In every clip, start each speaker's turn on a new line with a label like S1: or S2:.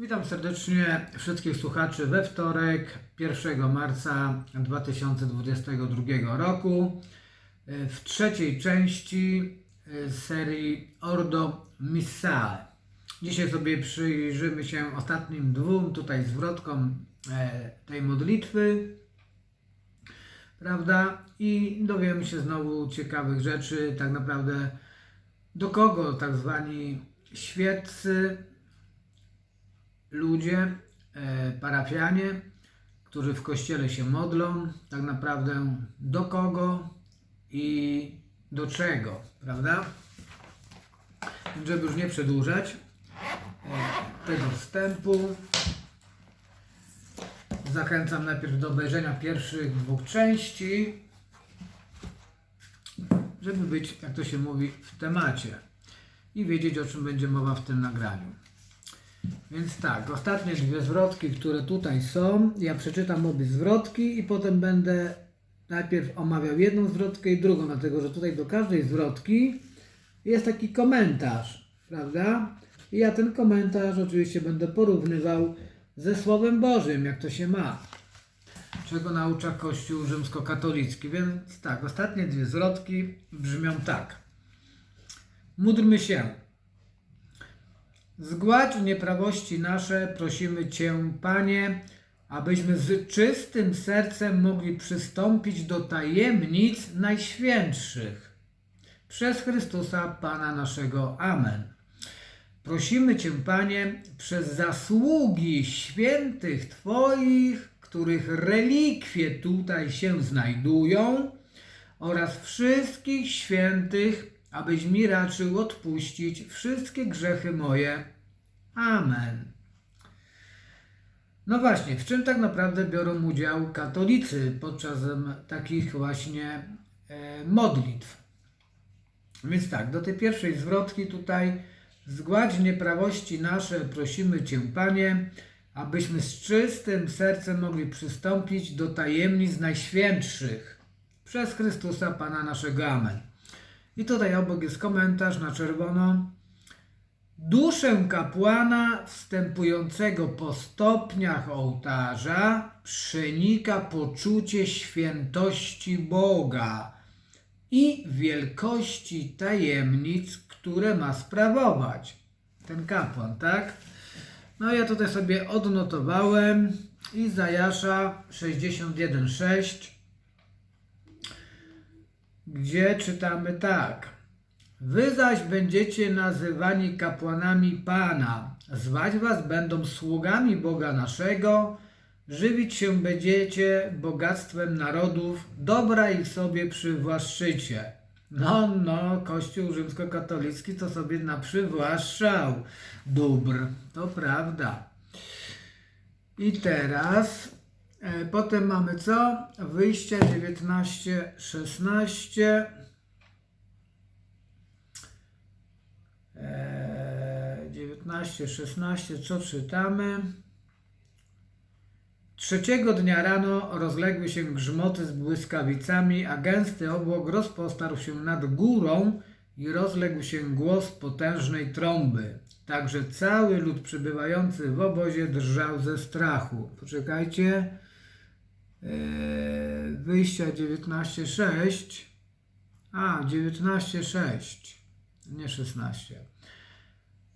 S1: Witam serdecznie wszystkich słuchaczy we wtorek 1 marca 2022 roku w trzeciej części e, serii Ordo Missae. Dzisiaj sobie przyjrzymy się ostatnim dwóm tutaj zwrotkom e, tej modlitwy, prawda? I dowiemy się znowu ciekawych rzeczy, tak naprawdę do kogo tak zwani świeccy ludzie, e, parafianie, którzy w kościele się modlą, tak naprawdę do kogo i do czego, prawda? Żeby już nie przedłużać e, tego wstępu, zachęcam najpierw do obejrzenia pierwszych dwóch części, żeby być, jak to się mówi, w temacie i wiedzieć, o czym będzie mowa w tym nagraniu. Więc tak, ostatnie dwie zwrotki, które tutaj są, ja przeczytam obie zwrotki i potem będę najpierw omawiał jedną zwrotkę i drugą, dlatego że tutaj do każdej zwrotki jest taki komentarz, prawda? I ja ten komentarz oczywiście będę porównywał ze Słowem Bożym, jak to się ma, czego naucza Kościół rzymskokatolicki. Więc tak, ostatnie dwie zwrotki brzmią tak. Módlmy się. Zgładź nieprawości nasze, prosimy Cię, Panie, abyśmy z czystym sercem mogli przystąpić do tajemnic najświętszych. Przez Chrystusa Pana naszego. Amen. Prosimy Cię, Panie, przez zasługi świętych Twoich, których relikwie tutaj się znajdują, oraz wszystkich świętych, abyś mi raczył odpuścić wszystkie grzechy moje. Amen. No właśnie, w czym tak naprawdę biorą udział katolicy podczas takich właśnie e, modlitw? Więc tak, do tej pierwszej zwrotki tutaj zgładź nieprawości nasze, prosimy Cię, Panie, abyśmy z czystym sercem mogli przystąpić do tajemnic najświętszych przez Chrystusa Pana naszego. Amen. I tutaj obok jest komentarz na czerwono. Duszę kapłana wstępującego po stopniach ołtarza przenika poczucie świętości Boga i wielkości tajemnic, które ma sprawować. Ten kapłan, tak? No ja tutaj sobie odnotowałem Izajasza 61,6 gdzie czytamy tak. Wy zaś będziecie nazywani kapłanami Pana, zwać was będą sługami Boga naszego, żywić się będziecie bogactwem narodów, dobra ich sobie przywłaszczycie. No, no, Kościół rzymskokatolicki to sobie naprzywłaszczał dóbr, to prawda. I teraz Potem mamy co? Wyjście 19, 16. E, 19, 16, co czytamy? Trzeciego dnia rano rozległy się grzmoty z błyskawicami, a gęsty obłok rozpostarł się nad górą i rozległ się głos potężnej trąby. Także cały lud przybywający w obozie drżał ze strachu. Poczekajcie. Eee, wyjścia 19.6 a 19.6 nie 16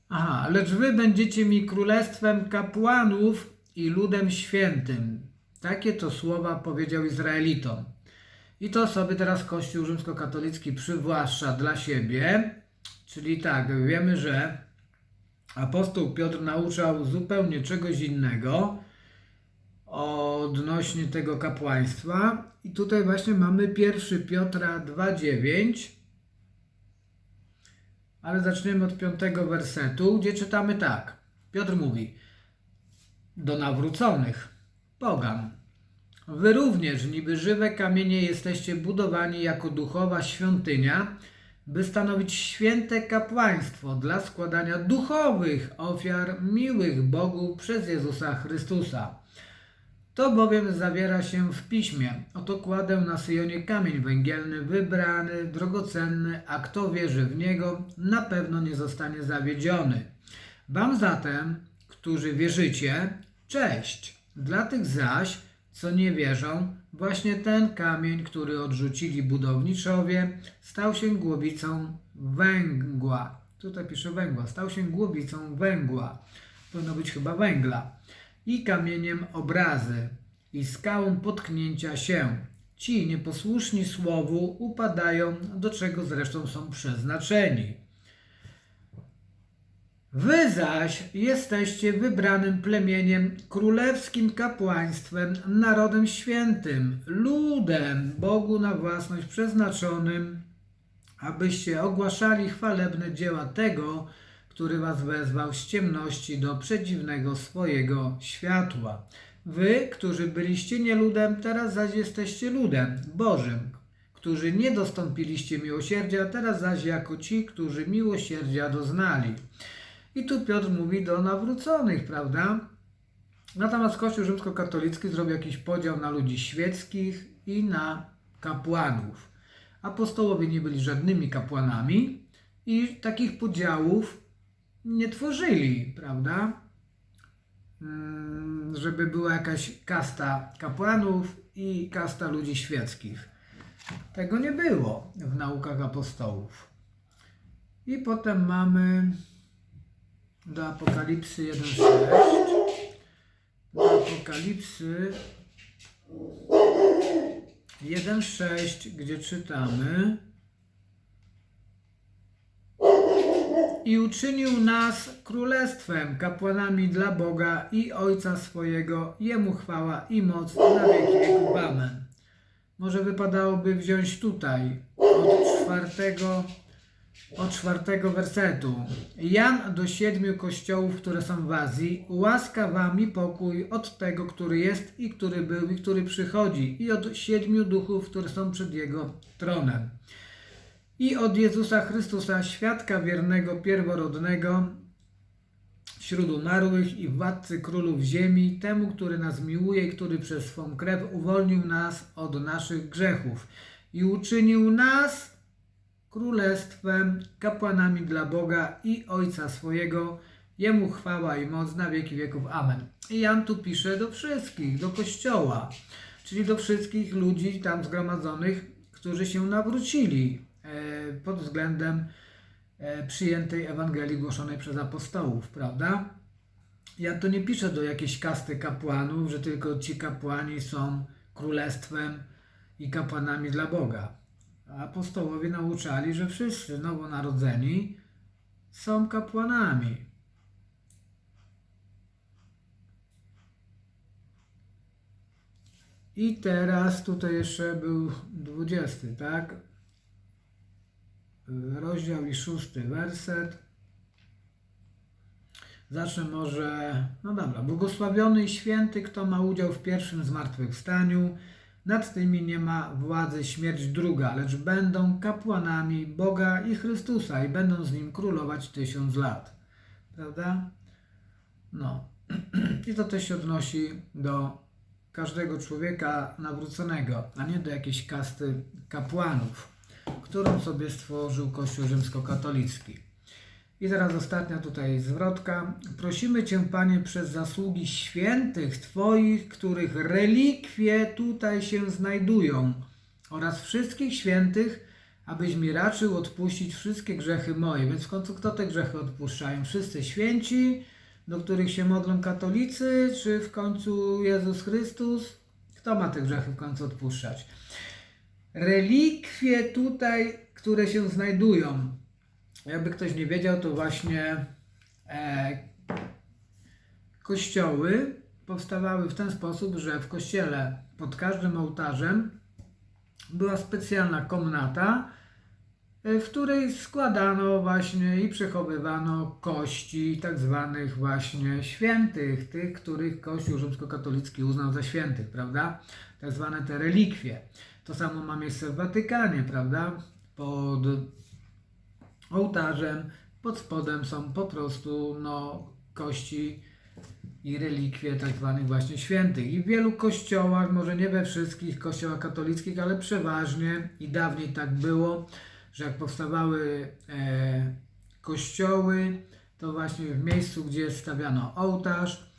S1: aha, lecz wy będziecie mi królestwem kapłanów i ludem świętym. Takie to słowa powiedział Izraelitom. I to sobie teraz Kościół rzymskokatolicki przywłaszcza dla siebie. Czyli tak, wiemy, że apostoł Piotr nauczał zupełnie czegoś innego odnośnie tego kapłaństwa. I tutaj właśnie mamy 1 Piotra 2,9. Ale zaczniemy od piątego wersetu, gdzie czytamy tak. Piotr mówi do nawróconych, pogan. Wy również, niby żywe kamienie, jesteście budowani jako duchowa świątynia, by stanowić święte kapłaństwo dla składania duchowych ofiar miłych Bogu przez Jezusa Chrystusa. To bowiem zawiera się w piśmie. Oto kładę na Syjonie kamień węgielny, wybrany, drogocenny, a kto wierzy w niego, na pewno nie zostanie zawiedziony. Wam zatem, którzy wierzycie, cześć. Dla tych zaś, co nie wierzą, właśnie ten kamień, który odrzucili budowniczowie, stał się głowicą węgła. Tutaj pisze węgła. Stał się głowicą węgła. Powinno być chyba węgla. I kamieniem obrazy. I skałą potknięcia się. Ci nieposłuszni słowu upadają, do czego zresztą są przeznaczeni. Wy zaś jesteście wybranym plemieniem, królewskim kapłaństwem, narodem świętym, ludem Bogu na własność przeznaczonym, abyście ogłaszali chwalebne dzieła tego, który was wezwał z ciemności do przedziwnego swojego światła. Wy, którzy byliście nie ludem, teraz zaś jesteście ludem Bożym, którzy nie dostąpiliście miłosierdzia, teraz zaś jako ci, którzy miłosierdzia doznali. I tu Piotr mówi do nawróconych, prawda? Natomiast Kościół rzymskokatolicki zrobił jakiś podział na ludzi świeckich i na kapłanów. Apostołowie nie byli żadnymi kapłanami i takich podziałów nie tworzyli, prawda? Mm, Żeby była jakaś kasta kapłanów i kasta ludzi świeckich. Tego nie było w naukach apostołów. I potem mamy do Apokalipsy 1.6. Do Apokalipsy 1.6, gdzie czytamy i uczynił nas królestwem, kapłanami dla Boga i Ojca swojego, Jemu chwała i moc na wieki wieków. Amen. Może wypadałoby wziąć tutaj od czwartego od czwartego wersetu. Jan do siedmiu kościołów, które są w Azji, łaska wam i pokój od tego, który jest i który był i który przychodzi, i od siedmiu duchów, które są przed Jego tronem. I od Jezusa Chrystusa, świadka wiernego, pierworodnego, wśród umarłych i władcy królów ziemi, temu, który nas miłuje który przez swą krew uwolnił nas od naszych grzechów i uczynił nas królestwem, kapłanami dla Boga i Ojca swojego. Jemu chwała i moc na wieki wieków. Amen. I Jan tu pisze do wszystkich, do Kościoła, czyli do wszystkich ludzi tam zgromadzonych, którzy się nawrócili pod względem e, przyjętej Ewangelii głoszonej przez apostołów, prawda? Ja to nie piszę do jakiejś kasty kapłanów, że tylko ci kapłani są królestwem i kapłanami dla Boga. Apostołowie nauczali, że wszyscy nowonarodzeni są kapłanami. I teraz tutaj jeszcze był 20, tak? Rozdział i szósty werset. Zacznę może, no dobra, błogosławiony i święty, kto ma udział w pierwszym zmartwychwstaniu. Nad tymi nie ma władzy śmierć druga, lecz będą kapłanami Boga i Chrystusa i będą z nim królować tysiąc lat. Prawda? No. I to też się odnosi do każdego człowieka nawróconego, a nie do jakiejś kasty kapłanów, którą sobie stworzył Kościół rzymskokatolicki. I teraz ostatnia tutaj zwrotka. Prosimy Cię, Panie, przez zasługi świętych Twoich, których relikwie tutaj się znajdują, oraz wszystkich świętych, abyś mi raczył odpuścić wszystkie grzechy moje. Więc w końcu kto te grzechy odpuszczają? Wszyscy święci, do których się modlą katolicy, czy w końcu Jezus Chrystus? Kto ma te grzechy w końcu odpuszczać? Relikwie tutaj, które się znajdują, jakby ktoś nie wiedział, to właśnie e, kościoły powstawały w ten sposób, że w kościele pod każdym ołtarzem była specjalna komnata, e, w której składano właśnie i przechowywano kości tak zwanych właśnie świętych, tych, których Kościół rzymskokatolicki uznał za świętych, prawda? Tak zwane te relikwie. To samo ma miejsce w Watykanie, prawda? Pod ołtarzem, pod spodem są po prostu no, kości i relikwie tak zwanych właśnie świętych. I w wielu kościołach, może nie we wszystkich kościołach katolickich, ale przeważnie i dawniej tak było, że jak powstawały e, kościoły, to właśnie w miejscu, gdzie stawiano ołtarz.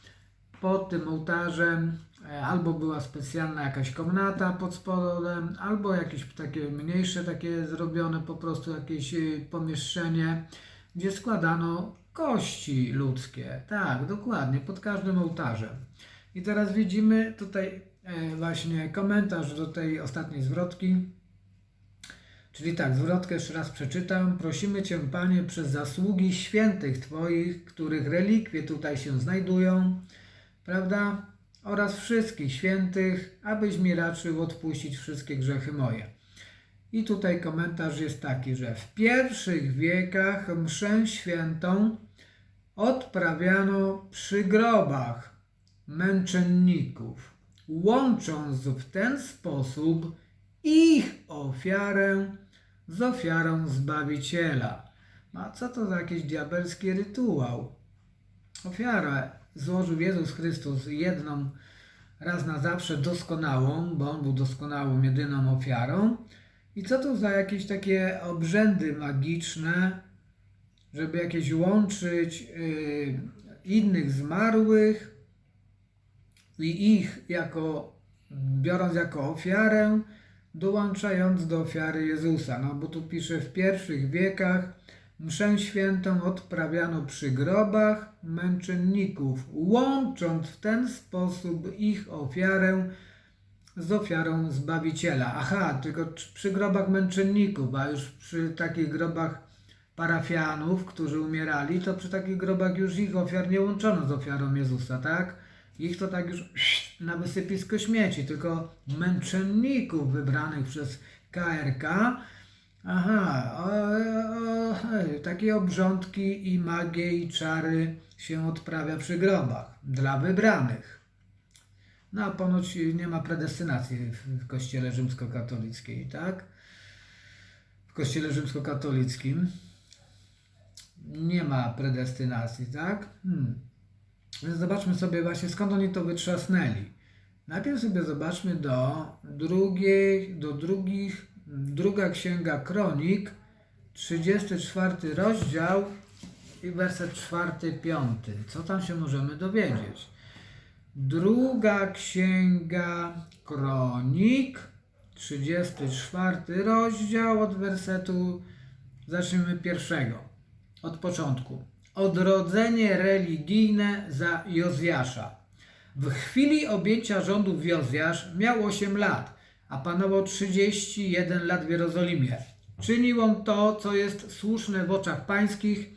S1: Pod tym ołtarzem albo była specjalna jakaś komnata pod spodem, albo jakieś takie mniejsze, takie zrobione po prostu jakieś e, pomieszczenie, gdzie składano kości ludzkie. Tak, dokładnie, pod każdym ołtarzem. I teraz widzimy tutaj e, właśnie komentarz do tej ostatniej zwrotki. Czyli tak, zwrotkę jeszcze raz przeczytam. Prosimy Cię, Panie, przez zasługi świętych Twoich, których relikwie tutaj się znajdują, prawda? Oraz wszystkich świętych, abyś mi raczył odpuścić wszystkie grzechy moje. I tutaj komentarz jest taki, że w pierwszych wiekach mszę świętą odprawiano przy grobach męczenników, łącząc w ten sposób ich ofiarę z ofiarą Zbawiciela. A co to za jakiś diabelski rytuał? Ofiarę złożył Jezus Chrystus jedną raz na zawsze doskonałą, bo On był doskonałą, jedyną ofiarą. I co to za jakieś takie obrzędy magiczne, żeby jakieś łączyć yy, innych zmarłych i ich jako, biorąc jako ofiarę, dołączając do ofiary Jezusa. No bo tu pisze, w pierwszych wiekach mszę świętą odprawiano przy grobach męczenników, łącząc w ten sposób ich ofiarę z ofiarą Zbawiciela. Aha, tylko przy grobach męczenników, a już przy takich grobach parafianów, którzy umierali, to przy takich grobach już ich ofiar nie łączono z ofiarą Jezusa, tak? Ich to tak już na wysypisko śmieci, tylko męczenników wybranych przez KRK. Aha, takie obrządki i magie i czary się odprawia przy grobach dla wybranych. No a ponoć nie ma predestynacji w, kościele rzymskokatolickiej, tak? W kościele rzymskokatolickim nie ma predestynacji, tak? Hmm. Więc zobaczmy sobie właśnie skąd oni to wytrzasnęli. Najpierw sobie zobaczmy do drugiej, do drugich, druga księga Kronik, 34 rozdział i werset 4-5. Co tam się możemy dowiedzieć? Druga księga Kronik, 34 rozdział od wersetu, zacznijmy pierwszego, od początku odrodzenie religijne za Jozjasza. W chwili objęcia rządów Jozjasz miał 8 lat, a panował 31 lat w Jerozolimie. Czynił on to, co jest słuszne w oczach pańskich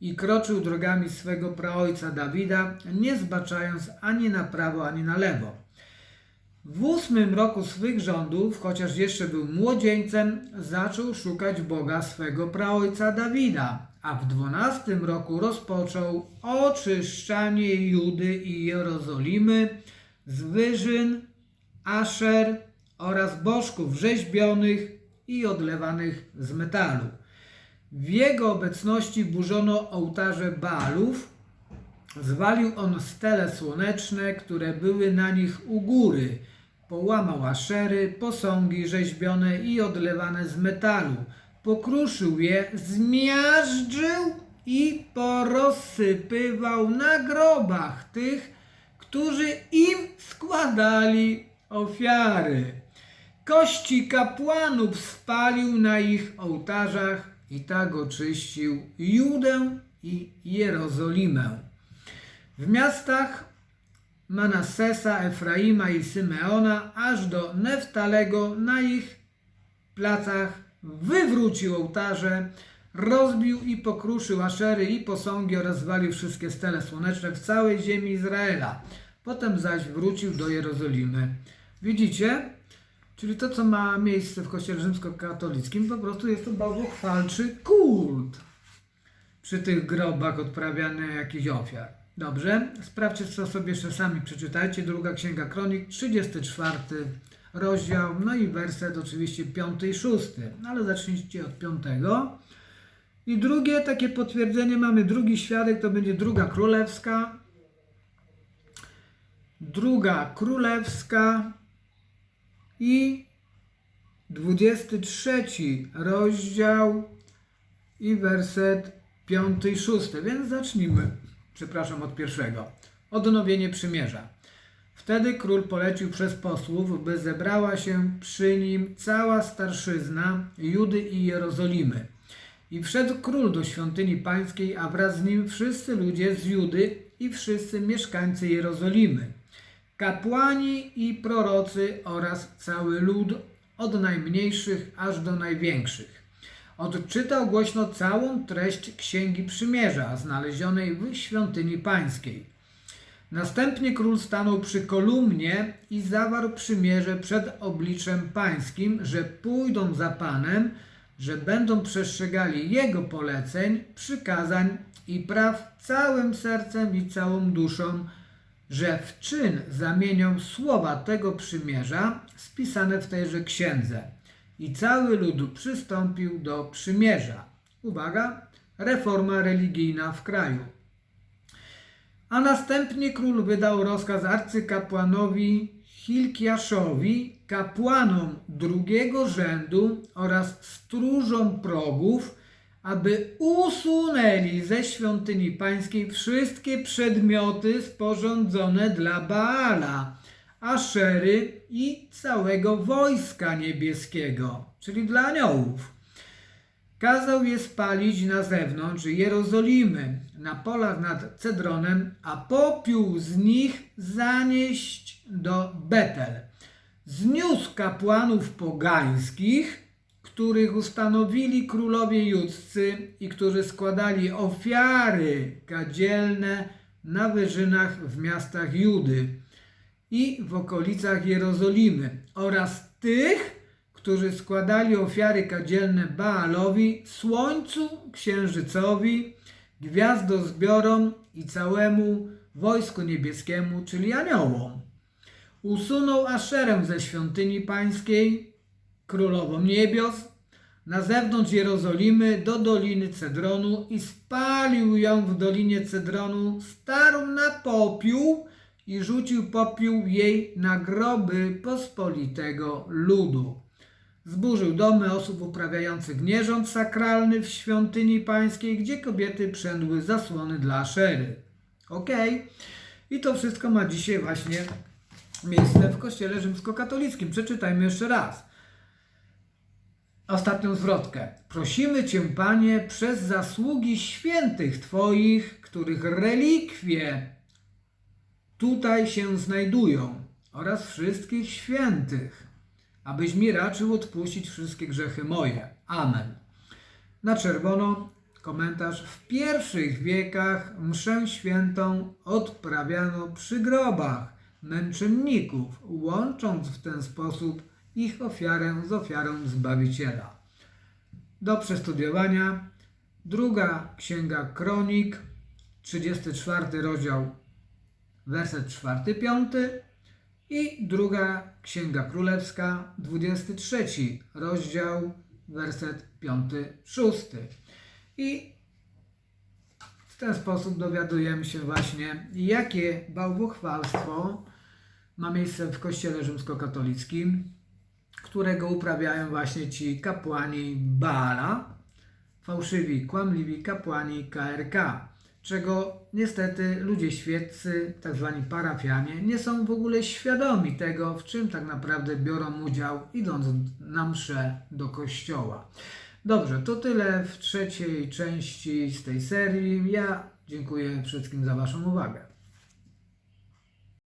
S1: i kroczył drogami swego praojca Dawida, nie zbaczając ani na prawo, ani na lewo. W ósmym roku swych rządów, chociaż jeszcze był młodzieńcem, zaczął szukać Boga swego praojca Dawida, a w dwunastym roku rozpoczął oczyszczanie Judy i Jerozolimy z wyżyn, aszer oraz bożków rzeźbionych i odlewanych z metalu. W jego obecności burzono ołtarze Baalów, zwalił on stele słoneczne, które były na nich u góry, połamał aszery, posągi rzeźbione i odlewane z metalu, pokruszył je, zmiażdżył i porozsypywał na grobach tych, którzy im składali ofiary. Kości kapłanów spalił na ich ołtarzach i tak oczyścił Judę i Jerozolimę. W miastach Manassesa, Efraima i Symeona, aż do Neftalego na ich placach wywrócił ołtarze, rozbił i pokruszył aszery i posągi oraz zwalił wszystkie stele słoneczne w całej ziemi Izraela. Potem zaś wrócił do Jerozolimy. Widzicie? Czyli to, co ma miejsce w kościele rzymskokatolickim, po prostu jest to bałwochwalczy kult. Przy tych grobach odprawiane jakichś ofiar. Dobrze? Sprawdźcie, co sobie jeszcze sami przeczytajcie. Druga Księga Kronik, 34 rozdział, no i werset oczywiście 5 i 6, no ale zacznijcie od 5. I drugie takie potwierdzenie mamy, drugi świadek to będzie druga królewska. Druga królewska i 23 rozdział i werset piąty i szósty, więc zacznijmy, przepraszam, od pierwszego. Odnowienie przymierza. Wtedy król polecił przez posłów, by zebrała się przy nim cała starszyzna Judy i Jerozolimy. I wszedł król do świątyni pańskiej, a wraz z nim wszyscy ludzie z Judy i wszyscy mieszkańcy Jerozolimy. Kapłani i prorocy oraz cały lud, od najmniejszych aż do największych. Odczytał głośno całą treść Księgi Przymierza, znalezionej w świątyni pańskiej. Następnie król stanął przy kolumnie i zawarł przymierze przed obliczem pańskim, że pójdą za panem, że będą przestrzegali jego poleceń, przykazań i praw całym sercem i całą duszą, że w czyn zamienią słowa tego przymierza spisane w tejże księdze. I cały lud przystąpił do przymierza. Uwaga, reforma religijna w kraju. A następnie król wydał rozkaz arcykapłanowi Hilkiaszowi, kapłanom drugiego rzędu oraz stróżom progów, aby usunęli ze świątyni pańskiej wszystkie przedmioty sporządzone dla Baala, Aszery i całego wojska niebieskiego, czyli dla aniołów. Kazał je spalić na zewnątrz Jerozolimy, na polach nad Cedronem, a popiół z nich zanieść do Betel. Zniósł kapłanów pogańskich, których ustanowili królowie judzcy i którzy składali ofiary kadzielne na wyżynach w miastach Judy i w okolicach Jerozolimy oraz tych, którzy składali ofiary kadzielne Baalowi, Słońcu, Księżycowi, Gwiazdozbiorom i całemu wojsku niebieskiemu, czyli aniołom. Usunął Aszerę ze świątyni pańskiej, królową niebios, na zewnątrz Jerozolimy do doliny Cedronu i spalił ją w dolinie Cedronu, starł na popiół i rzucił popiół jej na groby pospolitego ludu. Zburzył domy osób uprawiających nierząd sakralny w świątyni pańskiej, gdzie kobiety przędły zasłony dla Aszery. Okej. I to wszystko ma dzisiaj właśnie miejsce w kościele rzymskokatolickim. Przeczytajmy jeszcze raz. Ostatnią zwrotkę. Prosimy Cię, Panie, przez zasługi świętych Twoich, których relikwie tutaj się znajdują, oraz wszystkich świętych, abyś mi raczył odpuścić wszystkie grzechy moje. Amen. Na czerwono komentarz. W pierwszych wiekach mszę świętą odprawiano przy grobach męczenników, łącząc w ten sposób ich ofiarę z ofiarą Zbawiciela. Do przestudiowania druga księga Kronik, 34 rozdział, werset 4-5 i druga księga królewska, 23 rozdział, werset 5-6. I w ten sposób dowiadujemy się właśnie, jakie bałwochwalstwo ma miejsce w kościele rzymskokatolickim, którego uprawiają właśnie ci kapłani Baala, fałszywi, kłamliwi kapłani KRK, czego niestety ludzie świeccy, tak zwani parafianie, nie są w ogóle świadomi tego, w czym tak naprawdę biorą udział, idąc na mszę do kościoła. Dobrze, to tyle w trzeciej części z tej serii. Ja dziękuję wszystkim za Waszą uwagę.